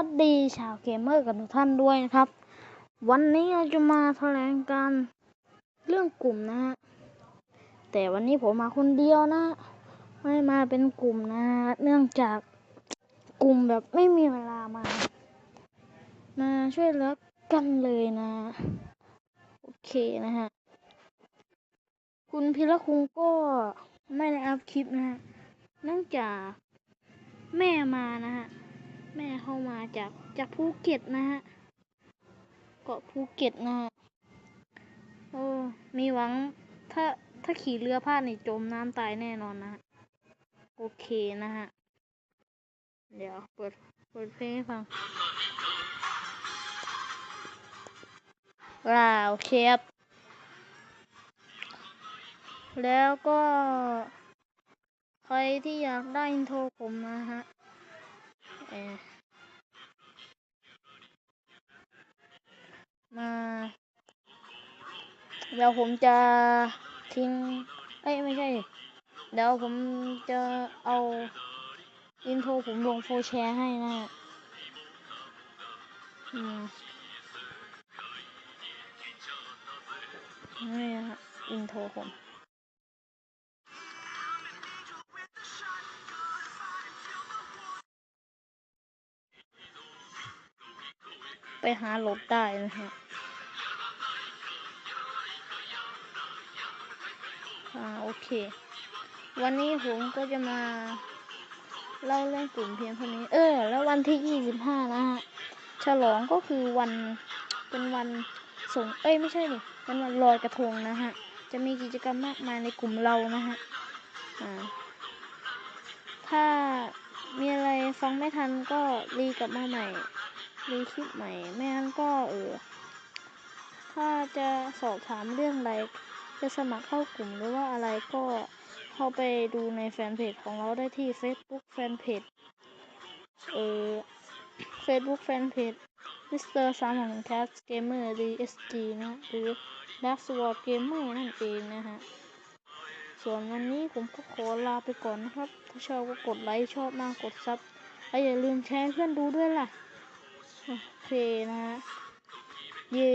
ัสดีชาวเกมเมอร์กับทุกท่านด้วยนะครับ วันนี้เราจะมาแถลงการเรื่องกลุ่มนะฮะแต่วันนี้ผมมาคนเดียวนะ ไม่มาเป็นกลุ่มนะ เนื่องจากกลุ่มแบบไม่มีเวลามา มาช่วยเหลือกันเลยนะ โอเคนะฮะ คุณพิรคุงก็ไม่ได้อัพคลิปนะฮะเนื่องจากแม่มานะฮะ แม่เข้ามาจากจากภูเก็ตนะฮะ เกาะภูเก็ตนะฮะโอ้มีหวังถ้าถ้าขี่เรือพลาดนี่จมน้ำตายแน่นอนนะฮะ โอเคนะฮะ เดี๋ยวเปิดเปิดเพลงให้ฟังว้าโอเคครับแล้วก็ ใครที่อยากได้อินโทรผมนะฮะ เอมา เดี๋ยวผมจะทิ้ง เอ้ยไม่ใช่ เดี๋ยวผมจะเอาอินโทรผมลงโฟร์แชร์ให้นะฮะอืมนี่นะฮะอินโทรผม ไปหาหลดได้นะฮะอ่าโอเค วันนี้ผมก็จะมาเล่าเรื่องกลุ่มเพียงเท่านี้ เออ แล้ววันที่ยี่สิบห้านะฮะ ฉลองก็คือวันเป็นวันส่ง เอ้ย ไม่ใช่ดิเป็นวันลอยกระทงนะฮะ จะมีกิจกรรมมากมายในกลุ่มเรานะฮะ อ่า ถ้ามีอะไรฟังไม่ทันก็รีกลับมาใหม่ รีคลิปใหม่ ไม่งั้นก็เออ ถ้าจะสอบถามเรื่องอะไรจะสมัครเข้ากลุ่มหรือว่าอะไรก็เข้าไปดูในแฟนเพจของเราได้ที่ Facebook แฟนเพจเออ Facebook แฟนเพจ Mr. สามของ Cat Gamer DSG นะหรือ Dark Sword Gamer นั่นเองนะฮะ ส่วนวันนี้ผมก็ขอลาไปก่อนนะครับ ถ้าชอบก็กดไลค์ชอบมากกดซับและอย่าลืมแชร์เพื่อนดูด้วยล่ะ โอเคนะฮะ เย้